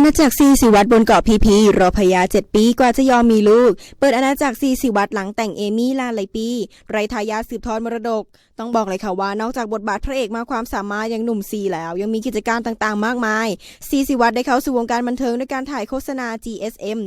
อาณาจักรซีสิวัตรบนเกาะพีพีรอพยาเจ็ดปีกว่าจะยอมมีลูก เปิดอาณาจักรซีสิวัตรหลังแต่งเอมี่ลาหลายปี ไรทายาสืบทอดมรดก ต้องบอกเลยค่ะว่านอกจากบทบาทพระเอกมาความสามารถอย่างหนุ่มซีแล้ว ยังมีกิจการต่างๆ มากมายซีสิวัตรได้เข้าสู่วงการบันเทิงด้วยการถ่ายโฆษณา GSM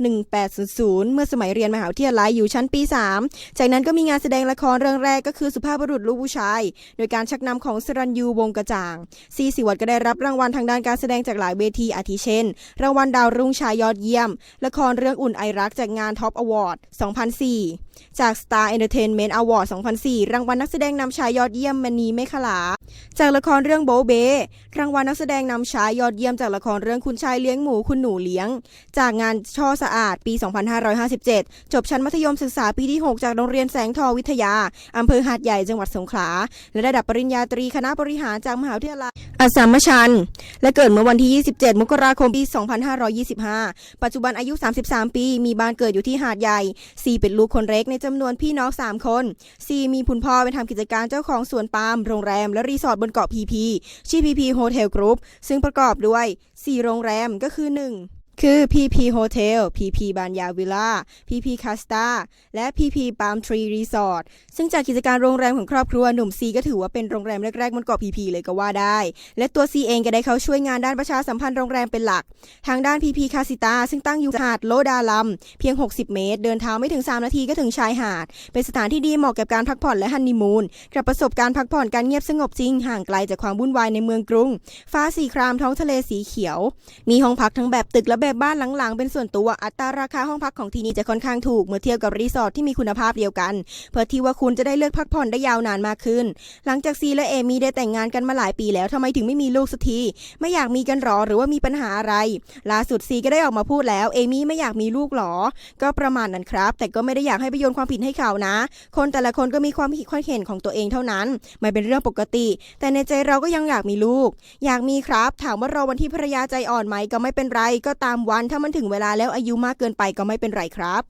1800 เมื่อสมัยเรียนมหาวิทยาลัยอยู่ชั้นปี 3 จากนั้นก็มีงานแสดงละครเรื่องแรกก็คือสุภาพบุรุษลูกผู้ชาย โดยการชักนำของสรัญยูวงกระจ่าง ซีสิวัตรก็ได้รับรางวัลทางด้านการแสดงจากหลายเวทีอาทิเช่น รางวัลดาวรุ่งชายยอดเยี่ยม ละครเรื่องอุ่นไอรักจากงาน Top Award 2004 จาก Star Entertainment Award 2004 รางวัลนักแสดงนำชายยอดเยี่ยมมณีเมฆลา จากละครเรื่องโบเบ รางวัลนักแสดงนำชายยอดเยี่ยมจากละครเรื่องคุณชายเลี้ยงหมูคุณหนูเลี้ยง จากงานช่อสะอาด ปี 2557 จบชั้นมัธยมศึกษาปีที่ 6 จากโรงเรียนแสงทองวิทยา อำเภอหาดใหญ่ จังหวัดสงขลา และระดับปริญญาตรีคณะบริหารจากมหาวิทยาลัยอัสสัมชัญ และเกิดเมื่อวันที่ 27 มกราคม ปี 2525 ปัจจุบันอายุ 33 ปี มีบ้านเกิดอยู่ที่หาดใหญ่ซีเป็นลูกคนเล็กในจำนวนพี่น้อง 3 คนซีมีคุณพ่อเป็นทำกิจการเจ้าของสวนปาล์ม โรงแรม และรีสอร์ทบนเกาะพีพีชื่อพีพีโฮเทลกรุ๊ปซึ่งประกอบด้วย 4 โรงแรมก็คือ 1 คือ PP Hotel PP บานยาวิลล่า PP Casta และ PP Palm Tree Resort ซึ่งจากกิจการโรงแรมของครอบครัวหนุ่มซีก็ถือว่าเป็นโรงแรมแรกๆบนเกาะ PP เลยก็ว่าได้ และตัวซีเองก็ได้เข้าช่วยงานด้านประชาสัมพันธ์โรงแรมเป็นหลัก ทางด้าน PP Casita ซึ่งตั้งอยู่หาดโลดาลัมเพียง 60 เมตร เดินเท้าไม่ถึง 3 นาทีก็ถึงชายหาด เป็นสถานที่ดีเหมาะกับการพักผ่อนและฮันนีมูนกับประสบการณ์พักผ่อนการเงียบสงบจริงห่างไกลจากความวุ่นวายในเมืองกรุง ฟ้าสีครามท้องทะเลสีเขียว มีห้องพักทั้งแบบตึกและแบบบ้านหลังๆ เป็นส่วนตัวอัตราราคาห้องพักของที่นี่จะค่อนข้างถูกเมื่อเทียบกับรีสอร์ทที่มีคุณภาพเดียวกัน เพื่อที่ว่าคุณจะได้เลือกพักผ่อนได้ยาวนานมากขึ้น หลังจากซีและเอมี่ได้แต่งงานกันมาหลายปีแล้วทำไมถึงไม่มีลูกสักทีไม่อยากมีกันหรอหรือว่ามีปัญหาอะไร ล่าสุดซีก็ได้ออกมาพูดแล้วเอมี่ไม่อยากมีลูกหรอ ก็ประมาณนั้นครับ แต่ก็ไม่ได้อยากให้ไปโยนความผิดให้เขานะ คนแต่ละคนก็มีความคิดความเห็นของตัวเองเท่านั้นไม่เป็นเรื่องปกติ แต่ในใจเราก็ยังอยากมีลูก อยากมีครับ ถามว่ารอวันที่ภรรยาใจอ่อนไหมก็ไม่เป็นไรก็ตามวัน ถ้ามันถึงเวลาแล้วอายุมากเกินไปก็ไม่เป็นไรครับ